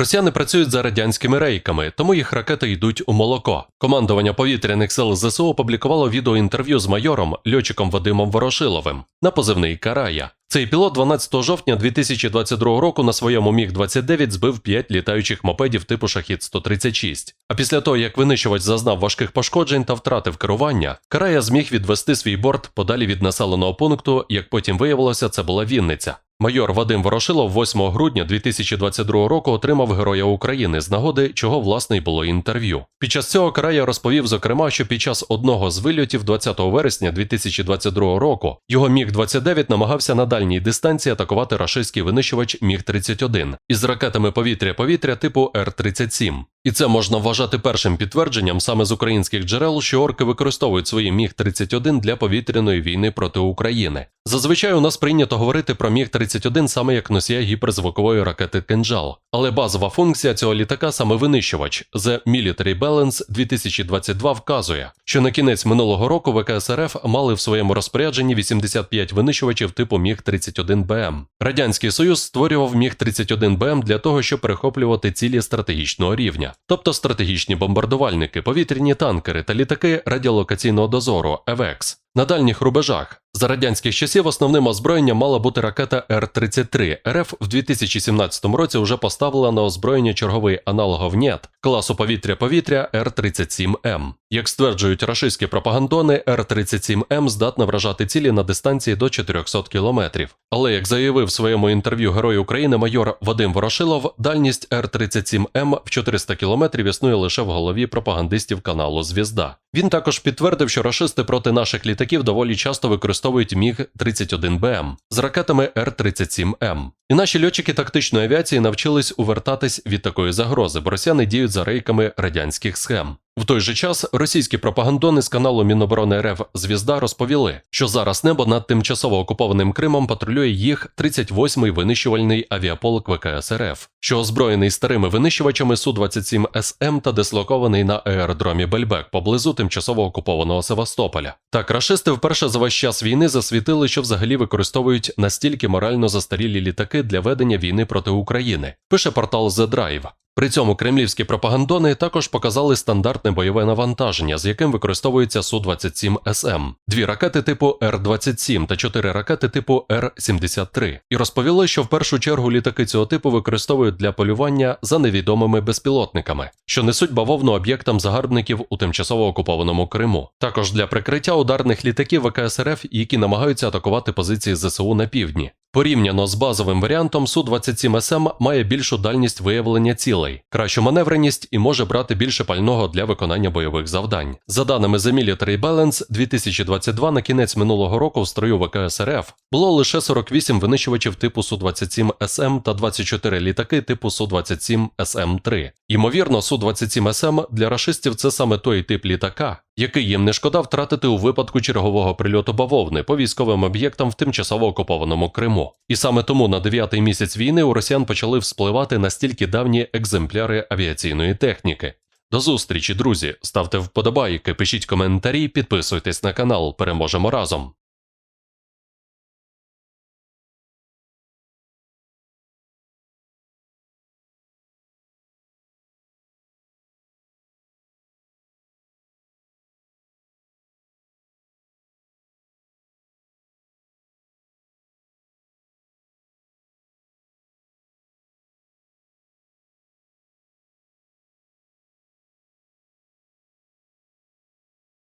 Росіяни працюють за радянськими рейками, тому їх ракети йдуть у молоко. Командування повітряних сил ЗСУ опублікувало відеоінтерв'ю з майором льотчиком Вадимом Ворошиловим на позивний Карая. Цей пілот 12 жовтня 2022 року на своєму Міг-29 збив 5 літаючих мопедів типу Шахід-136. А після того, як винищувач зазнав важких пошкоджень та втратив керування, Карая зміг відвести свій борт подалі від населеного пункту, як потім виявилося, це була Вінниця. Майор Вадим Ворошилов 8 грудня 2022 року отримав Героя України з нагоди, чого власне й було інтерв'ю. Під час цього Карая розповів, зокрема, що під час одного з вильотів 20 вересня 2022 року його Міг-29 намагався на дальній дистанції атакувати рашистський винищувач Міг-31 із ракетами повітря-повітря типу Р-37. І це можна вважати першим підтвердженням саме з українських джерел, що орки використовують свої Міг-31 для повітряної війни проти України. Зазвичай у нас прийнято говорити про Міг-31 саме як носія гіперзвукової ракети «Кинжал». Але базова функція цього літака саме винищувач The Military Balance 2022 вказує, що на кінець минулого року ВКСРФ мали в своєму розпорядженні 85 винищувачів типу Міг-31БМ. Радянський Союз створював Міг-31БМ для того, щоб перехоплювати цілі стратегічного рівня, тобто стратегічні бомбардувальники, повітряні танкери та літаки радіолокаційного дозору ЕВЕКС. На дальніх рубежах за радянських часів основним озброєнням мала бути ракета Р-33. РФ в 2017 році вже поставила на озброєння черговий аналогов НЕТ класу повітря-повітря Р-37М. Як стверджують рашистські пропагандони, Р-37М здатна вражати цілі на дистанції до 400 кілометрів. Але як заявив в своєму інтерв'ю Герой України майор Вадим Ворошилов, дальність Р-37М в 400 кілометрів існує лише в голові пропагандистів каналу Звізда. Він також підтвердив, що рашисти проти наших літаків доволі часто використовують Міг-31БМ з ракетами Р-37М. І наші льотчики тактичної авіації навчились увертатись від такої загрози, бо росіяни діють за рейками радянських схем. В той же час російські пропагандони з каналу Міноборони РФ Звізда розповіли, що зараз небо над тимчасово окупованим Кримом патрулює їх 38-й винищувальний авіаполк ВКС РФ, що озброєний старими винищувачами Су-27 СМ та дислокований на аеродромі Бельбек поблизу тимчасово окупованого Севастополя. Так, рашисти вперше за весь час війни засвітили, що взагалі використовують настільки морально застарілі літаки для ведення війни проти України. Пише портал The Drive. При цьому кремлівські пропагандони також показали стандартне бойове навантаження, з яким використовується Су-27СМ, дві ракети типу Р-27 та чотири ракети типу Р-73, і розповіли, що в першу чергу літаки цього типу використовують для полювання за невідомими безпілотниками, що несуть бавовну об'єктам загарбників у тимчасово окупованому Криму. Також для прикриття ударних літаків ВКСРФ, які намагаються атакувати позиції ЗСУ на півдні. Порівняно з базовим варіантом Су-27СМ має більшу дальність виявлення цілей, кращу маневреність і може брати більше пального для виконання бойових завдань. За даними The Military Balance 2022 на кінець минулого року в строю ВКС РФ було лише 48 винищувачів типу Су-27СМ та 24 літаки типу Су-27СМ-3. Ймовірно, Су-27СМ для рашистів це саме той тип літака, який їм не шкода втратити у випадку чергового прильоту бавовни по військовим об'єктам в тимчасово окупованому Криму. І саме тому на дев'ятий місяць війни у росіян почали вспливати настільки давні екземпляри авіаційної техніки. До зустрічі, друзі! Ставте вподобайки, пишіть коментарі, підписуйтесь на канал. Переможемо разом.